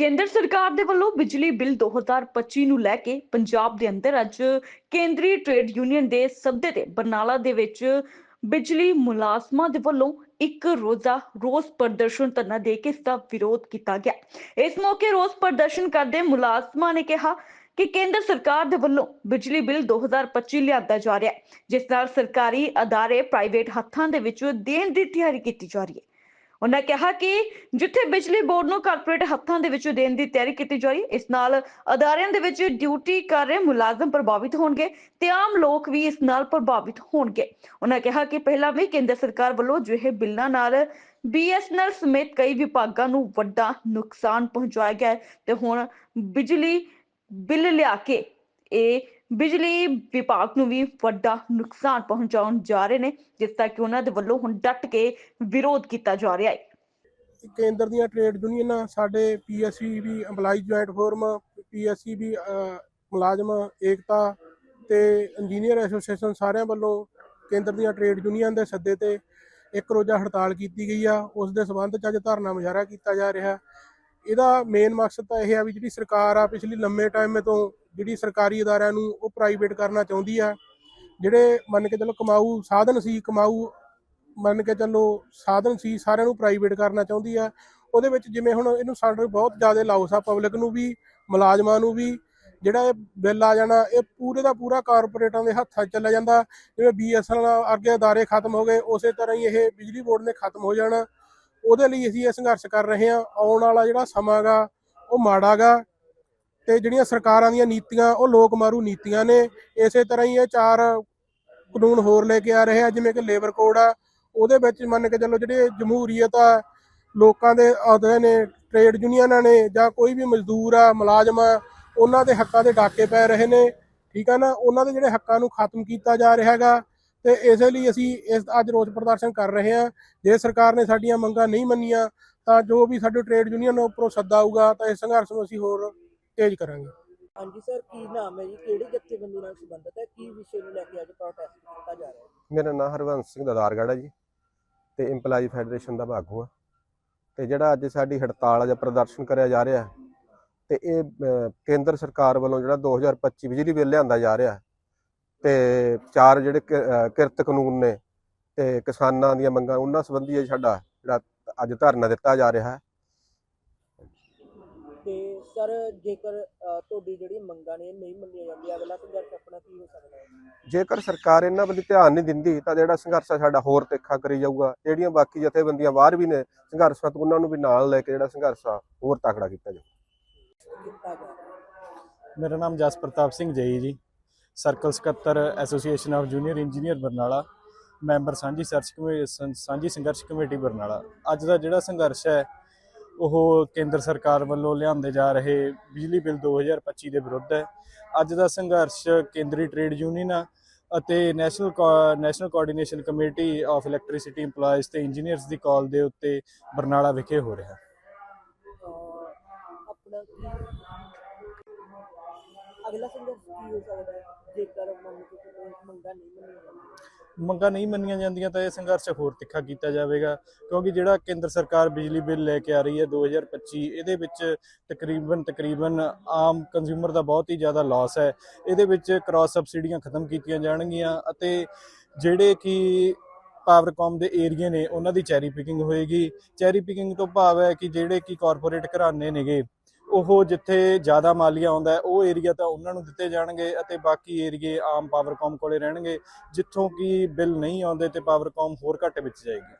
ਕੇਂਦਰ ਸਰਕਾਰ ਦੇ ਵੱਲੋਂ ਬਿਜਲੀ ਬਿੱਲ 2025 ਨੂੰ ਲੈ ਕੇ ਪੰਜਾਬ ਦੇ ਅੰਦਰ ਅੱਜ ਕੇਂਦਰੀ ਟ੍ਰੇਡ ਯੂਨੀਅਨ ਦੇ ਸੱਦੇ ਤੇ ਬਰਨਾਲਾ ਦੇ ਵਿੱਚ ਬਿਜਲੀ ਮੁਲਾਜ਼ਮਾਂ ਦੇ ਵੱਲੋਂ ਇੱਕ ਰੋਜ਼ਾ ਰੋਸ ਪ੍ਰਦਰਸ਼ਨ ਧਰਨਾ ਦੇ ਕੇ ਇਸ ਦਾ ਵਿਰੋਧ ਕੀਤਾ ਗਿਆ। ਇਸ ਮੌਕੇ ਰੋਸ ਪ੍ਰਦਰਸ਼ਨ ਕਰਦੇ ਮੁਲਾਜ਼ਮਾਂ ਨੇ ਕਿਹਾ ਕਿ ਕੇਂਦਰ ਸਰਕਾਰ ਦੇ ਵੱਲੋਂ ਬਿਜਲੀ ਬਿੱਲ 2025 ਲਿਆਂਦਾ ਜਾ ਰਿਹਾ ਹੈ, ਜਿਸ ਨਾਲ ਸਰਕਾਰੀ ਅਦਾਰੇ ਪ੍ਰਾਈਵੇਟ ਹੱਥਾਂ ਦੇ ਵਿੱਚ ਦੇਣ ਦੀ ਤਿਆਰੀ ਕੀਤੀ ਜਾ ਰਹੀ ਹੈ। ਉਹਨਾਂ ਕਿਹਾ ਕਿ ਜਿੱਥੇ ਬਿਜਲੀ ਬੋਰਡ ਨੂੰ ਕਾਰਪੋਰੇਟ ਹੱਥਾਂ ਦੇ ਵਿੱਚ ਦੇਣ ਦੀ ਤਿਆਰੀ ਕੀਤੀ ਜਾ ਰਹੀ, ਇਸ ਨਾਲ ਅਦਾਰਿਆਂ ਦੇ ਵਿੱਚ ਡਿਊਟੀ ਕਰ ਰਹੇ ਮੁਲਾਜ਼ਮ ਪ੍ਰਭਾਵਿਤ ਹੋਣਗੇ ਤੇ ਆਮ ਲੋਕ ਵੀ ਇਸ ਨਾਲ ਪ੍ਰਭਾਵਿਤ ਹੋਣਗੇ। ਉਹਨਾਂ ਕਿਹਾ ਕਿ ਪਹਿਲਾਂ ਵੀ ਕੇਂਦਰ ਸਰਕਾਰ ਵੱਲੋਂ ਅਜਿਹੇ ਬਿੱਲਾਂ ਨਾਲ ਬੀਐਸਐਨਐਲ ਸਮੇਤ ਕਈ ਵਿਭਾਗਾਂ ਨੂੰ ਵੱਡਾ ਨੁਕਸਾਨ ਪਹੁੰਚਾਇਆ ਗਿਆ ਤੇ ਹੁਣ ਬਿਜਲੀ ਬਿੱਲ ਲਿਆ ਕੇ ਇਹ ਬਿਜਲੀ ਵਿਭਾਗ ਨੂੰ ਵੀ ਵੱਡਾ ਨੁਕਸਾਨ ਪਹੁੰਚਾਉਣ ਜਾ ਰਹੇ ਨੇ, ਜਿਸ ਦਾ ਕਿ ਉਹਨਾਂ ਦੇ ਵੱਲੋਂ ਹੁਣ ਡਟ ਕੇ ਵਿਰੋਧ ਕੀਤਾ ਜਾ ਰਿਹਾ ਹੈ। ਕੇਂਦਰ ਦੀਆਂ ਟ੍ਰੇਡ ਯੂਨੀਅਨਾਂ, ਸਾਡੇ ਪੀਐਸਸੀ ਵੀ EMPLOYEES ਜੁਆਇੰਟ ਫੋਰਮ, ਪੀਐਸਸੀ ਵੀ ਮੁਲਾਜ਼ਮ, ਏਕਤਾ ਤੇ ਇੰਜੀਨੀਅਰ ਐਸੋਸੀਏਸ਼ਨ ਸਾਰਿਆਂ ਵੱਲੋਂ ਕੇਂਦਰ ਦੀਆਂ ਟ੍ਰੇਡ ਯੂਨੀਅਨ ਦੇ ਸੱਦੇ ਤੇ ਇੱਕ ਰੋਜ਼ਾ ਹੜਤਾਲ ਕੀਤੀ ਗਈ ਆ। ਉਸ ਦੇ ਸਬੰਧ ਚ ਅੱਜ ਧਰਨਾ ਮੁਜ਼ਾਹਰਾ ਕੀਤਾ ਜਾ ਰਿਹਾ। ਇਹਦਾ ਮੇਨ ਮਕਸਦ ਤਾਂ ਇਹ ਆ ਵੀ ਜਿਹੜੀ ਸਰਕਾਰ ਆ, ਪਿਛਲੀ ਲੰਮੇ ਟਾਈਮ ਤੋਂ ਜਿਹੜੀ ਸਰਕਾਰੀ ਅਦਾਰਿਆਂ ਨੂੰ ਉਹ ਪ੍ਰਾਈਵੇਟ ਕਰਨਾ ਚਾਹੁੰਦੀ ਆ, ਜਿਹੜੇ ਮੰਨ ਕੇ ਚੱਲੋ ਕਮਾਊ ਸਾਧਨ ਸੀ, ਕਮਾਊ ਮੰਨ ਕੇ ਚੱਲੋ ਸਾਧਨ ਸੀ, ਸਾਰਿਆਂ ਨੂੰ ਪ੍ਰਾਈਵੇਟ ਕਰਨਾ ਚਾਹੁੰਦੀ ਆ, ਉਹਦੇ ਵਿੱਚ ਜਿਵੇਂ ਹੁਣ ਇਹਨੂੰ ਸਾਡੇ ਬਹੁਤ ਜ਼ਿਆਦਾ ਲਾਉਸ ਆ ਪਬਲਿਕ ਨੂੰ ਵੀ, ਮੁਲਾਜ਼ਮਾਂ ਨੂੰ ਵੀ, ਜਿਹੜਾ ਇਹ ਬਿੱਲ ਆ ਜਾਣਾ, ਇਹ ਪੂਰੇ ਦਾ ਪੂਰਾ ਕਾਰਪੋਰੇਟਾਂ ਦੇ ਹੱਥਾਂ 'ਚ ਚਲਾ ਜਾਂਦਾ, ਜਿਵੇਂ ਬੀਐਸਐਨਐਲ ਅੱਗੇ ਅਦਾਰੇ ਖਤਮ ਹੋ ਗਏ, ਉਸੇ ਤਰ੍ਹਾਂ ਹੀ ਇਹ ਬਿਜਲੀ ਬੋਰਡ ਨੇ ਖਤਮ ਹੋ ਜਾਣਾ, ਉਹਦੇ ਲਈ ਅਸੀਂ ਇਹ ਸੰਘਰਸ਼ ਕਰ ਰਹੇ ਹਾਂ, ਆਉਣ ਵਾਲਾ ਜਿਹੜਾ ਸਮਾਂ ਗਾ, ਉਹ ਮਾੜਾ ਗਾ ਤੇ ਜਿਹੜੀਆਂ ਸਰਕਾਰਾਂ ਦੀਆਂ ਨੀਤੀਆਂ, ਉਹ ਲੋਕ ਮਾਰੂ ਨੀਤੀਆਂ ਨੇ। ਇਸੇ ਤਰ੍ਹਾਂ ਹੀ ਇਹ ਚਾਰ ਕਾਨੂੰਨ ਹੋਰ ਲੈ ਕੇ ਆ ਰਹੇ ਆ, ਜਿਵੇਂ ਕਿ ਲੇਬਰ ਕੋਡ ਆ। ਉਹਦੇ ਵਿੱਚ ਮੰਨ ਕੇ ਚੱਲੋ ਜਿਹੜੇ ਜਮਹੂਰੀਅਤ ਆ, ਲੋਕਾਂ ਦੇ ਅਹੁਦੇ ਨੇ, ਟ੍ਰੇਡ ਯੂਨੀਅਨਾਂ ਨੇ ਜਾਂ ਕੋਈ ਵੀ ਮਜ਼ਦੂਰ ਆ, ਮੁਲਾਜ਼ਮ ਆ, ਉਹਨਾਂ ਦੇ ਹੱਕਾਂ ਦੇ ਡਾਕੇ ਪੈ ਰਹੇ ਨੇ। ਠੀਕ ਆ ਨਾ? ਉਹਨਾਂ ਦੇ ਜਿਹੜੇ ਹੱਕਾਂ ਨੂੰ ਖਤਮ ਕੀਤਾ ਜਾ ਰਿਹਾ ਹੈਗਾ। ਤੇ ਇਸੇ ਲਈ ਅਸੀਂ ਇਸ ਅੱਜ ਰੋਸ ਪ੍ਰਦਰਸ਼ਨ ਕਰ ਰਹੇ ਹਾਂ ਜੇ ਸਰਕਾਰ ਨੇ ਸਾਡੀਆਂ ਮੰਗਾਂ ਨਹੀਂ ਮੰਨੀਆਂ, ਤਾਂ ਜੋ ਵੀ ਸਾਡੇ ਟ੍ਰੇਡ ਯੂਨੀਅਨ ਉੱਪਰੋਂ ਸੱਦਾ ਆਊਗਾ, ਤਾਂ ਇਸ ਸੰਘਰਸ਼ ਨੂੰ ਅਸੀਂ ਹੋਰ ਤੇਜ਼ ਕਰਾਂਗੇ। ਹਾਂਜੀ ਸਰ ਕੀ ਨਾਮ ਹੈ ਜੀ? ਕਿਹੜੀ ਜਥੇਬੰਦੀ ਨਾਲ ਸੰਬੰਧਿਤ ਹੈ? ਕੀ ਵਿਸ਼ੇ ਨੂੰ ਲੈ ਕੇ ਅੱਜ ਪ੍ਰੋਟੈਸਟ ਕੀਤਾ ਜਾ ਰਿਹਾ ਹੈ? ਮੇਰਾ ਨਾਮ ਹਰਵੰਸ ਸਿੰਘ ਦਦਾਰਗੜ੍ਹ ਹੈ ਜੀ ਤੇ EMPLOYEE ਫੈਡਰੇਸ਼ਨ ਦਾ ਭਾਗੂ ਆ ਤੇ ਜਿਹੜਾ ਅੱਜ ਸਾਡੀ ਹੜਤਾਲ ਜਾਂ ਪ੍ਰਦਰਸ਼ਨ ਕਰਿਆ ਜਾ ਰਿਹਾ ਹੈ, ਤੇ ਇਹ ਕੇਂਦਰ ਸਰਕਾਰ ਵੱਲੋਂ ਜਿਹੜਾ 2025 ਬਿਜਲੀ ਬਿੱਲ ਲਿਆਂਦਾ ਜਾ ਰਿਹਾ ਹੈ ਤੇ ਚਾਰ ਜਿਹੜੇ ਕਿਰਤ ਕਾਨੂੰਨ ਨੇ ਤੇ ਕਿਸਾਨਾਂ ਦੀਆਂ ਮੰਗਾਂ ਉਹਨਾਂ ਸੰਬੰਧੀ ਇਹ ਸਾਡਾ ਜਿਹੜਾ ਅੱਜ ਧਰਨਾ ਦਿੱਤਾ ਜਾ ਰਿਹਾ ਹੈ। ਤੇ ਸਰ ਜੇਕਰ ਅ, ਤੁਹਾਡੀ ਜਿਹੜੀ ਮੰਗਾਂ ਨੇ ਨਹੀਂ ਮੰਨੀਆਂ ਜਾਂਦੀਆਂ ਅਗਲਾ ਸੰਘਰਸ਼ ਆਪਣਾ ਕੀ ਹੋ ਸਕਦਾ ਹੈ? ਜੇਕਰ ਸਰਕਾਰ ਇਹਨਾਂ ਵੱਲ ਧਿਆਨ ਨਹੀਂ ਦਿੰਦੀ ਤਾਂ ਜਿਹੜਾ ਸੰਘਰਸ਼ ਆ ਸਾਡਾ ਹੋਰ ਤਿੱਖਾ ਕਰੀ ਜਾਊਗਾ। ਜਿਹੜੀਆਂ ਬਾਕੀ ਜਥੇਬੰਦੀਆਂ ਬਾਹਰ ਵੀ ਨੇ ਸੰਘਰਸ਼ਾਂ ਤੋਂ ਉਹਨਾਂ ਨੂੰ ਵੀ ਨਾਲ ਲੈ ਕੇ ਜਿਹੜਾ ਸੰਘਰਸ਼ ਆ ਹੋਰ ਤਕੜਾ ਕੀਤਾ ਜਾਊ। ਕੀਤਾ ਜਾ ਰਿਹਾ ਹੈ। ਮੇਰਾ ਨਾਮ ਜਸ ਪ੍ਰਤਾਪ ਸਿੰਘ ਜਈ ਜੀ। ਸਰਕਲ ਸਕੱਤਰ association of junior engineer Barnala. Member ਸਾਂਝੀ ਸਰਚ ਕਮੇ ਸੰ- ਸਾਂਝੀ ਸੰਘਰਸ਼ ਕਮੇਟੀ ਬਰਨਾਲਾ। ਅੱਜ ਦਾ ਜਿਹੜਾ ਸੰਘਰਸ਼ ਹੈ ਉਹ ਕੇਂਦਰ ਸਰਕਾਰ ਵੱਲੋਂ ਲਿਆਂਦੇ ਜਾ ਰਹੇ ਬਿਜਲੀ ਬਿੱਲ 2025 ਦੇ ਵਿਰੁੱਧ ਹੈ। ਅੱਜ ਦਾ ਸੰਘਰਸ਼ ਕੇਂਦਰੀ ਟ੍ਰੇਡ ਯੂਨੀਅਨਾਂ ਅਤੇ national co- national coordination committee of electricity EMPLOYEES ਤੇ ਇੰਜੀਨੀਅਰਸ ਦੀ ਕਾਲ ਦੇ ਉੱਤੇ ਬਰਨਾਲਾ ਵਿਖੇ ਹੋ ਰਿਹਾ। ਹੈ ਅਗਲਾ ਸੰਘਰਸ਼ ਕੀ ਹੋ ਸਕਦਾ ਹੈ? ਜੇਕਰ ਮੰਨ ਕੇ ਚਲੋ ਮੰਗਾਂ ਨਹੀਂ ਮੰਨੀਆਂ ਜਾਂਦੀਆਂ। ਮੰਗਾਂ ਨਹੀਂ ਮੰਨੀਆਂ ਜਾਂਦੀਆਂ ਤਾਂ ਇਹ ਸੰਘਰਸ਼ ਹੋਰ ਤਿੱਖਾ ਕੀਤਾ ਜਾਵੇਗਾ, ਕਿਉਂਕਿ ਜਿਹੜਾ ਕੇਂਦਰ ਸਰਕਾਰ ਬਿਜਲੀ ਬਿੱਲ ਲੈ ਕੇ ਆ ਰਹੀ ਹੈ 2025 ਇਹਦੇ ਵਿੱਚ ਤਕਰੀਬਨ ਤਕਰੀਬਨ ਆਮ ਕੰਜ਼ਿਊਮਰ ਦਾ ਬਹੁਤ ਹੀ ਜ਼ਿਆਦਾ ਲਾਸ ਹੈ। ਇਹਦੇ ਵਿੱਚ ਕ੍ਰਾਸ ਸਬਸਿਡੀਆਂ ਖਤਮ ਕੀਤੀਆਂ ਜਾਣਗੀਆਂ ਅਤੇ ਜਿਹੜੇ ਕਿ ਪਾਵਰਕਾਮ ਦੇ ਏਰੀਏ ਨੇ, ਉਹਨਾਂ ਦੀ ਚੈਰੀ ਪਿਕਿੰਗ ਹੋਏਗੀ। ਚੈਰੀ ਪਿਕਿੰਗ ਤੋਂ ਭਾਵ ਹੈ ਕਿ ਜਿਹੜੇ ਕਿ ਕਾਰਪੋਰੇਟ ਘਰਾਣੇ ਨੇਗੇ ਉਹ ਜਿੱਥੇ ਜ਼ਿਆਦਾ ਮਾਲੀਆ ਆਉਂਦਾ ਹੈ, ਉਹ ਏਰੀਆ ਤਾਂ ਉਹਨਾਂ ਨੂੰ ਦਿੱਤੇ ਜਾਣਗੇ ਅਤੇ ਬਾਕੀ ਏਰੀਏ ਆਮ ਪਾਵਰਕਾਮ ਕੋਲੇ ਰਹਿਣਗੇ, ਜਿੱਥੋਂ ਕਿ ਬਿੱਲ ਨਹੀਂ ਆਉਂਦੇ ਤੇ ਪਾਵਰਕਾਮ ਹੋਰ ਘੱਟ ਵਿੱਚ ਜਾਏਗੀ।